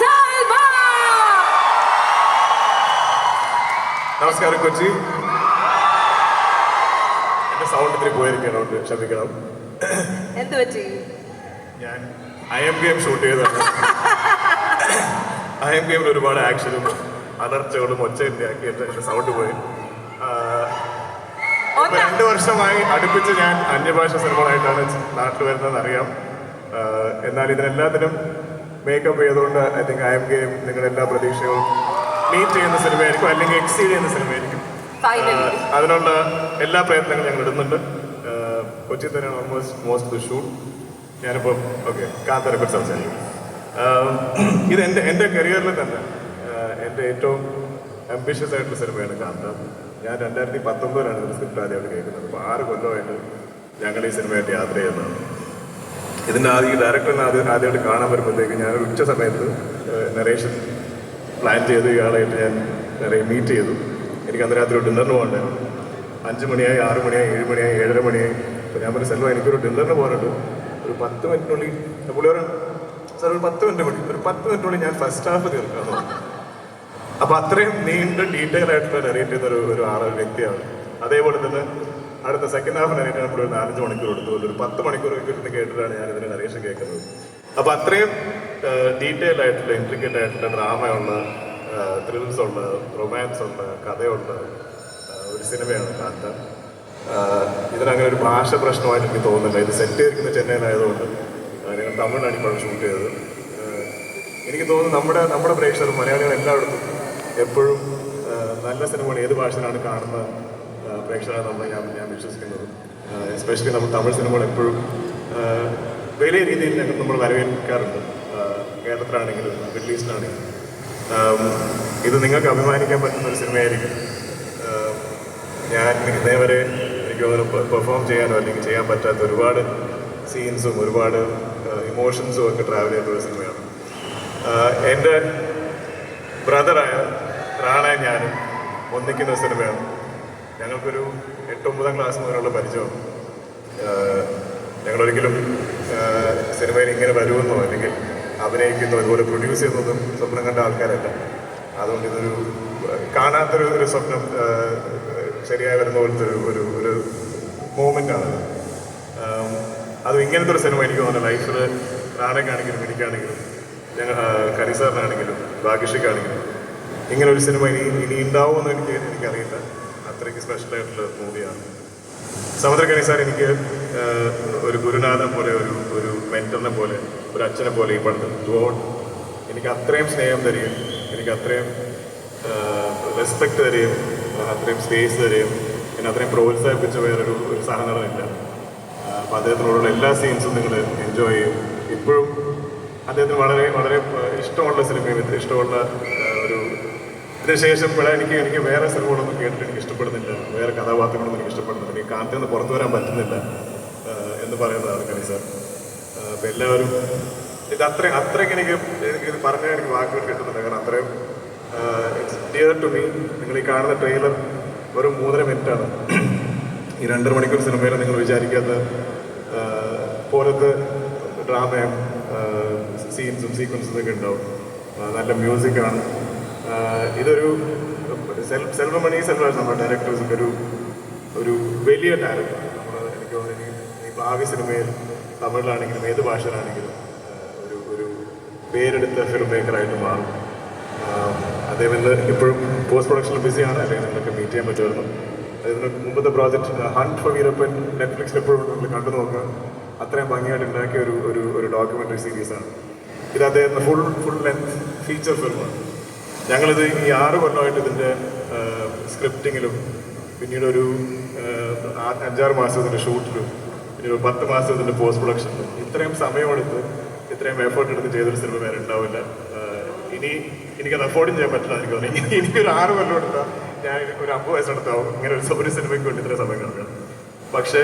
Salva! നമസ്കാരം കൊച്ചി. എന്റെ sound ഇത്തിരി പോയിരിക്കണം ക്ഷമിക്കണം. എന്ത് പറ്റി? ഞാൻ ഐ എം ഗെയിം ഷൂട്ട് ചെയ്തതാണ്. ഐ എം ഗെയിമിൽ ഒരുപാട് ആക്ഷനും അലർച്ചകളും ഒച്ചയൊക്കെ ആക്കി എന്റെ സൗണ്ട് പോയി. രണ്ടു വർഷമായി അടുപ്പിച്ച് ഞാൻ അന്യഭാഷ സിനിമകളായിട്ടാണ് നാട്ടിൽ വരുന്നതെന്ന് അറിയാം. എന്നാൽ ഇതിനെല്ലാത്തിനും മേക്കപ്പ് ചെയ്തുകൊണ്ട് I think I am game നിങ്ങളുടെ എല്ലാ പ്രതീക്ഷകളും മീറ്റ് ചെയ്യുന്ന സിനിമയായിരിക്കും അല്ലെങ്കിൽ എക്സീഡ് ചെയ്യുന്ന സിനിമയായിരിക്കും. അതിനുള്ള എല്ലാ പ്രയത്നങ്ങളും ഞങ്ങൾ ഇടുന്നുണ്ട്. കൊച്ചി തന്നെയാണ് ഓൾമോസ്റ്റ് മോസ്റ്റ് ദ ഷൂട്ട് ഞാനിപ്പോൾ ഓക്കെ കാത്തരെ കുറിച്ച് സംസാരിക്കും. ഇത് എന്റെ എന്റെ കരിയറിൽ തന്നെ എന്റെ ഏറ്റവും അംബിഷ്യസ് ആയിട്ടുള്ള സിനിമയാണ് കാന്ത. ഞാൻ രണ്ടായിരത്തി പത്തൊമ്പതിലാണ് ഇതിന്റെ സ്ക്രിപ്റ്റ് ആദ്യമായിട്ട് കേൾക്കുന്നത്. അപ്പോൾ ആറ് കൊല്ലമായിട്ട് ഞങ്ങൾ ഈ സിനിമയായിട്ട് യാത്ര ചെയ്യുന്നതാണ് ഇതിന്റെ ആദ്യം ഡയറക്ടറിനെ ആദ്യം ആദ്യമായിട്ട് കാണാൻ വരുമ്പോഴത്തേക്ക് ഞാൻ ഉച്ച സമയത്ത് നറേഷൻ പ്ലാൻ ചെയ്ത് ഇയാളായിട്ട് ഞാൻ നിറയെ മീറ്റ് ചെയ്തു. എനിക്ക് അന്ന് രാത്രി ഡിന്നറിന് പോകണ്ടായിരുന്നു അഞ്ച് മണിയായി ആറ് മണിയായി ഏഴ് മണിയായി ഏഴര മണിയായി. അപ്പോൾ ഞാൻ പറഞ്ഞു സെൽവ എനിക്കൊരു ഡിന്നറിന് പോകാനുണ്ട്. ഒരു പത്ത് മിനിറ്റിനുള്ളിൽ പുള്ളി പറഞ്ഞു സാർ ഒരു പത്ത് മിനിറ്റ് മതി. ഒരു പത്ത് മിനിറ്റിനുള്ളിൽ ഞാൻ ഫസ്റ്റ് ഹാഫ് തീർക്കാം അപ്പോൾ അപ്പൊ അത്രയും നീണ്ട ഡീറ്റെയിൽ ആയിട്ടുള്ള നറേറ്റ് ചെയ്യുന്ന ഒരു ഒരു ആളൊരു വ്യക്തിയാണ്. അതേപോലെ തന്നെ അടുത്ത സെക്കൻഡ് ഹാഫ് എനിക്ക് നമ്മൾ ഒരു നാലഞ്ച് മണിക്കൂർ എടുത്തു. ഒരു പത്ത് മണിക്കൂർ കിട്ടുന്ന കേട്ടിട്ടാണ് ഞാൻ ഇതിന്റെ നറേഷൻ കേൾക്കുന്നത്. അപ്പൊ അത്രയും ഡീറ്റെയിൽ ആയിട്ടുള്ള ഇൻട്രിക്കറ്റ് ആയിട്ടുള്ള ഡ്രാമയുള്ള ത്രിൽസ് ഉണ്ട് റൊമാൻസ് ഉണ്ട് കഥയുണ്ട് ഒരു സിനിമയാണ് കാത്ത ഇതിനങ്ങനെ ഒരു ഭാഷ പ്രശ്നമായിട്ട് എനിക്ക് തോന്നുന്നില്ല. ഇത് സെറ്റ് ചെയ്തിരിക്കുന്ന ചെന്നൈയിലായതുകൊണ്ട് ഞങ്ങൾ തമിഴിലാണ് ഇപ്പോൾ ഷൂട്ട് ചെയ്തത്. എനിക്ക് തോന്നുന്നു നമ്മുടെ നമ്മുടെ പ്രേക്ഷകർ മലയാളികൾ എല്ലായിടത്തും എപ്പോഴും നല്ല സിനിമകൾ ഏത് ഭാഷയിലാണ് കാണുന്ന ആഹ് പ്രേക്ഷകരാണ് നമ്മൾ ഞാൻ ഞാൻ വിശ്വസിക്കുന്നത്. എസ്പെഷ്യലി നമ്മൾ തമിഴ് സിനിമകൾ എപ്പോഴും വലിയ രീതിയിൽ ഞങ്ങൾ നമ്മൾ വരവേൽക്കാറുണ്ട്. കേരളത്തിലാണെങ്കിലും മിഡിൽ ഈസ്റ്റിലാണെങ്കിലും ഇത് നിങ്ങൾക്ക് അഭിമാനിക്കാൻ പറ്റുന്ന ഒരു സിനിമയായിരിക്കും. ഞാൻ ഇതേവരെ എനിക്ക് പെർഫോം ചെയ്യാനോ അല്ലെങ്കിൽ ചെയ്യാൻ പറ്റാത്ത ഒരുപാട് സീൻസും ഒരുപാട് ഇമോഷൻസും ഒക്കെ ട്രാവൽ ചെയ്തൊരു സിനിമയാണ്. എന്റെ ബ്രദറായ റാണ ഞാനും ഒന്നിക്കുന്ന സിനിമയാണ്. ഞങ്ങൾക്കൊരു എട്ടൊമ്പതാം ക്ലാസ് മുതലുള്ള പരിചയം. ഞങ്ങളൊരിക്കലും സിനിമയിൽ ഇങ്ങനെ വരുമെന്നോ അല്ലെങ്കിൽ അഭിനയിക്കുന്നോ അതുപോലെ പ്രൊഡ്യൂസ് ചെയ്യുന്നതും സ്വപ്നം കണ്ട ആൾക്കാരല്ല. അതുകൊണ്ട് ഇതൊരു കാണാത്തൊരു ഒരു സ്വപ്നം ശരിയായി വരുന്ന പോലത്തെ ഒരു ഒരു ഒരു മൂമെന്റ് ആണ് അതും. ഇങ്ങനത്തെ ഒരു സിനിമ എനിക്ക് തോന്നുന്നു ലൈഫിൽ നാടകാണെങ്കിലും എനിക്കാണെങ്കിലും ഞങ്ങൾ കരിസാറിനാണെങ്കിലും ഭാഗ്യഷിക്കാണെങ്കിലും ഇങ്ങനെ ഒരു സിനിമ ഇനി ഇനി ഉണ്ടാവുമെന്ന് എനിക്ക് എനിക്കറിയില്ല. അത്രയ്ക്ക് സ്പെഷ്യൽ ആയിട്ടുള്ള മൂവിയാണ് സമുദ്രകണി സാർ എനിക്ക് ഒരു ഗുരുനാഥനെ പോലെ ഒരു ഒരു മെന്ററിനെ പോലെ ഒരു അച്ഛനെ പോലെ ഈ പടത്തിൽ ത്രൂഔട്ട് എനിക്ക് അത്രയും സ്നേഹം തരികയും എനിക്ക് അത്രയും റെസ്പെക്ട് തരികയും അത്രയും സ്പേസ് തരികയും എന്നെ അത്രയും പ്രോത്സാഹിപ്പിച്ച വേറൊരു ഒരു സഹനടനില്ല. അപ്പോൾ അദ്ദേഹത്തിനോടുള്ള എല്ലാ സീൻസും നിങ്ങൾ എൻജോയ് ചെയ്യും. ഇപ്പോഴും അദ്ദേഹത്തിന് വളരെ വളരെ ഇഷ്ടമുള്ള സിനിമയും ഇത്ര ഇഷ്ടമുള്ള ആഹ്, ഒരു ഇതിന് ശേഷം ഇവിടെ എനിക്ക് എനിക്ക് വേറെ സിനിമകളൊന്നും കേട്ടിട്ട് എനിക്ക് ഇഷ്ടപ്പെടുന്നില്ല. വേറെ കഥാപാത്രങ്ങളൊന്നും എനിക്ക് ഇഷ്ടപ്പെടുന്നില്ല. എനിക്ക് കാലത്തിൽ നിന്ന് പുറത്തു വരാൻ പറ്റുന്നില്ല എന്ന് പറയുന്നതാണ് കണി സാർ. അപ്പം എല്ലാവരും ഇത് അത്രയും അത്രയ്ക്ക് എനിക്ക് എനിക്ക് ഇത് പറഞ്ഞാൽ എനിക്ക് വാക്കുകൾ കിട്ടുന്നില്ല. കാരണം അത്രയും ഇറ്റ്സ് ഡിയർ ടു മീ നിങ്ങൾ ഈ കാണുന്ന ട്രെയിലർ ഒരു മൂന്നര മിനിറ്റാണ്. ഈ രണ്ടര മണിക്കൂർ സിനിമയിൽ നിങ്ങൾ വിചാരിക്കാത്ത പോലത്തെ ഡ്രാമയും സീൻസും സീക്വൻസും ഒക്കെ ഉണ്ടാവും. നല്ല മ്യൂസിക്കാണ് ഇതൊരു സെൽഫ് സെൽഫ് മണി സെൽഫ് നമ്മുടെ ഡയറക്ടേഴ്സൊക്കെ ഒരു ഒരു വലിയ ഡയറക്ടർ നമ്മൾ എനിക്ക് തോന്നുന്നു ഈ ഭാവി സിനിമയിൽ തമിഴിലാണെങ്കിലും ഏത് ഭാഷയിലാണെങ്കിലും ഒരു ഒരു പേരെടുത്ത ഫിലിം മേക്കറായിട്ട് മാറും. അതേപോലെ ഇപ്പോഴും പോസ്റ്റ് പ്രൊഡക്ഷനിൽ ബിസിയാണ് അല്ലെങ്കിൽ നിങ്ങൾക്ക് മീറ്റ് ചെയ്യാൻ പറ്റുമായിരുന്നു. അതിന് മുമ്പത്തെ project hunt for Veerappan Netflix എപ്പോഴും കണ്ടു നോക്കുക. അത്രയും ഭംഗിയായിട്ട് ഉണ്ടാക്കിയ ഒരു ഒരു ഒരു ഡോക്യുമെന്ററി സീരീസാണ് ഇത് അദ്ദേഹത്തിന് ഫുൾ ഫുൾ ലെങ്ത് ഫീച്ചർ ഫിലിമാണ് ഞങ്ങളിത് ഈ ആറ് കൊല്ലമായിട്ട് ഇതിന്റെ സ്ക്രിപ്റ്റിങ്ങിലും പിന്നീട് ഒരു അഞ്ചാറ് മാസത്തിന്റെ ഷൂട്ടിലും പിന്നീട് ഒരു പത്ത് മാസത്തിന്റെ പോസ്റ്റ് പ്രൊഡക്ഷനിലും ഇത്രയും സമയമെടുത്ത് ഇത്രയും എഫേർട്ട് എടുത്ത് ചെയ്തൊരു സിനിമ വേറെ ഉണ്ടാവില്ല. ഇനി എനിക്കത് അഫോർഡും ചെയ്യാൻ പറ്റില്ല എനിക്ക് തോന്നി എനിക്കൊരു ആറ് കൊല്ലം എടുത്താൽ ഞാൻ ഒരു അമ്പത് വയസ്സെടുത്താവും ഇങ്ങനെ ഒരു ഒരു സിനിമയ്ക്ക് വേണ്ടി ഇത്രയും സമയം കിടക്കണം പക്ഷേ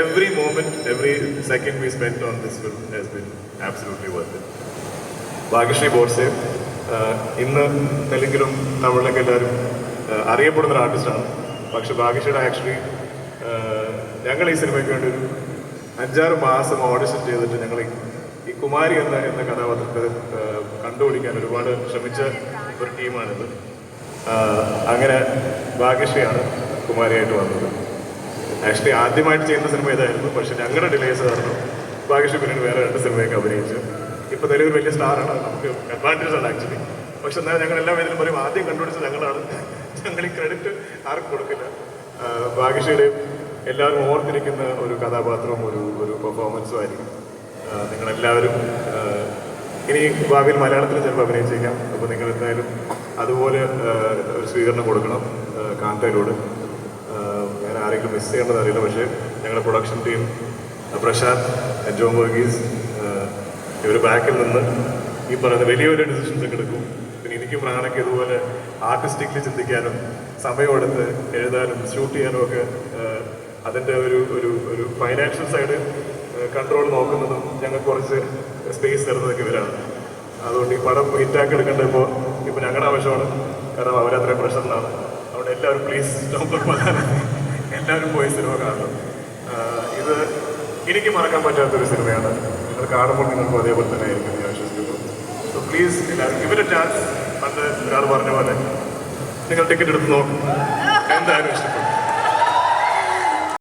every moment every second we spend on this film has been absolutely worth Bhagyashri Borse ഇന്ന് തെലുങ്കിലും തമിഴിലൊക്കെ എല്ലാവരും അറിയപ്പെടുന്ന ഒരു ആർട്ടിസ്റ്റാണ്. പക്ഷെ ഭാഗ്യശ്രീയുടെ ആക്ച്വലി ഞങ്ങൾ ഈ സിനിമയ്ക്ക് വേണ്ടി ഒരു അഞ്ചാറ് മാസം ഓഡിഷൻ ചെയ്തിട്ട് ഞങ്ങൾ ഈ കുമാരി എന്ന എന്ന കഥാപാത്രത്തെ കണ്ടുപിടിക്കാൻ ഒരുപാട് ശ്രമിച്ച ഒരു ടീമാണിത്. അങ്ങനെ ഭാഗ്യശ്രീയാണ് കുമാരിയായിട്ട് വന്നത്. ആക്ച്വലി ആദ്യമായിട്ട് ചെയ്യുന്ന സിനിമ ഇതായിരുന്നു. പക്ഷെ ഞങ്ങളുടെ ഡിലേസ് കാരണം ഭാഗ്യശ്രീ പിന്നീട് വേറെ രണ്ട് സിനിമയൊക്കെ അഭിനയിച്ചു. ഇപ്പൊ നിലവിൽ വലിയ സ്റ്റാറാണ് നമുക്ക് അഡ്വാന്റേജ് ആണ് ആക്ച്വലി പക്ഷെ എന്നാൽ ഞങ്ങൾ എല്ലാ വേദിയിലും പറയും ആദ്യം കണ്ടുപിടിച്ചത് ഞങ്ങളാണ്. ഞങ്ങൾ ഈ ക്രെഡിറ്റ് ആർക്കും കൊടുക്കില്ല. ഭാഗ്യശ്രീയുടെയും എല്ലാവരും ഓർത്തിരിക്കുന്ന ഒരു കഥാപാത്രവും ഒരു ഒരു പെർഫോമൻസും ആയിരിക്കും. നിങ്ങളെല്ലാവരും ഇനി ഭാവിയിൽ മലയാളത്തിൽ ചിലപ്പോൾ അഭിനയിച്ചേക്കാം. അപ്പോൾ നിങ്ങൾ എന്തായാലും അതുപോലെ ഒരു സ്വീകരണം കൊടുക്കണം കാന്തയിലൂടെ. ഞാൻ ആരെങ്കിലും മിസ് ചെയ്യേണ്ടത് അറിയില്ല. പക്ഷേ ഞങ്ങളുടെ പ്രൊഡക്ഷൻ ടീം പ്രശാന്ത് ജോം വർഗീസ് ഇവർ ബാക്കിൽ നിന്ന് ഈ പറയുന്ന വലിയൊരു ഡിസിഷൻസ് ഒക്കെ എടുക്കും. പിന്നെ എനിക്ക് പ്രാണയ്ക്ക് ഇതുപോലെ ആർട്ടിസ്റ്റിക്കലി ചിന്തിക്കാനും സമയമെടുത്ത് എഴുതാനും ഷൂട്ട് ചെയ്യാനും ഒക്കെ അതിന്റെ ഒരു ഒരു ഒരു ഫൈനാൻഷ്യൽ സൈഡ് കൺട്രോൾ നോക്കുന്നതും ഞങ്ങൾക്ക് കുറച്ച് സ്പേസ് തരുന്നതൊക്കെ ഇവരാണ്. അതുകൊണ്ട് ഈ പടം ഹിറ്റാക്കി എടുക്കേണ്ട ഇപ്പോൾ ഞങ്ങളുടെ ആവശ്യമാണ്. കാരണം അവരത്രയും പ്രഷറിലാണ് അതുകൊണ്ട് എല്ലാവരും പ്ലീസ് എല്ലാവരും പോയി സിനിമ കാണണം. ഇത് എനിക്ക് മറക്കാൻ പറ്റാത്തൊരു സിനിമയാണ്. കാണുമ്പോൾ നിങ്ങൾക്കും അതേപോലെ തന്നെ ആയിരിക്കും ഞാൻ വിശ്വസിക്കുന്നു. സോ പ്ലീസ് ഇവരുടെ ചാൻസ് അത് ഒരാൾ പറഞ്ഞ പോലെ നിങ്ങൾ ടിക്കറ്റ് എടുത്ത് നോക്കും. എന്തായാലും ഇഷ്ടപ്പെടും